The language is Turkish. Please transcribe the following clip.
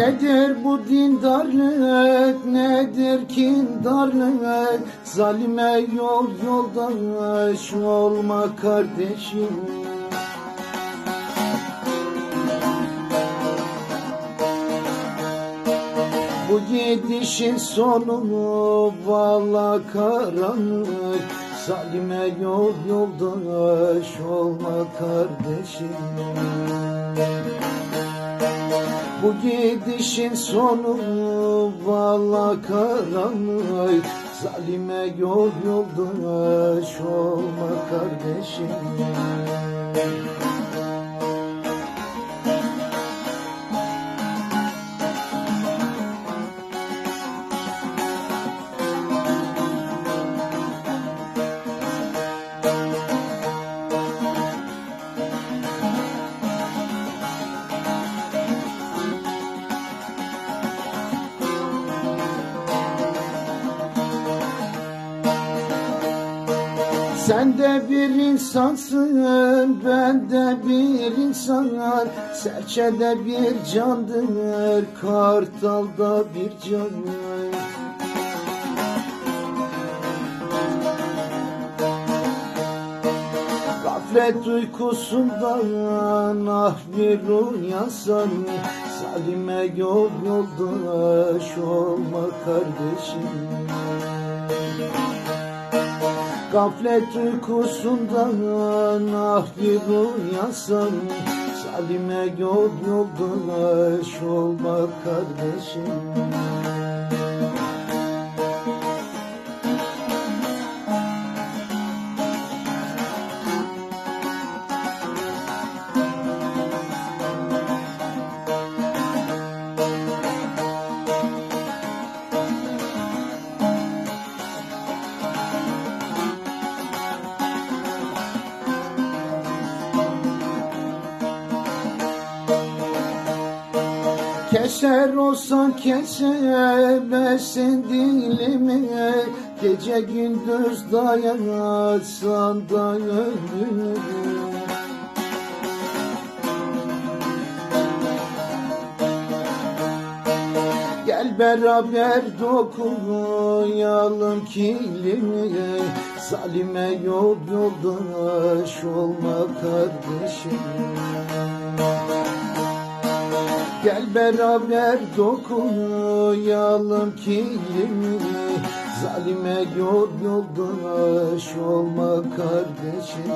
Nedir bu dindarlık, nedir kindarlık? Zalime yol yoldaş olma kardeşim. Bu gidişin sonu valla karanlık. Zalime yol yoldaş olma kardeşim Bu gidişin sonu valla karanlık. Zalime yol yoldaş olma kardeşim Sen de bir insansın, ben de bir insan. Serçede bir candır, kartalda bir can Gaflet uykusundan ah bir uyansan. Salime yol yoldaş olma kardeşim Gaflet uykusundan ah bir uyansan Salime yol yoldaş olma kardeşim Keser olsan kesemezsin dilimi. Gece gündüz dayansan da ömrümü Gel beraber dokunmayalım kilimi. Zalime yol yoldaş olma kardeşim Gel beraber dokunmayalım kilimi Zalime yol yoldaş olma kardeşim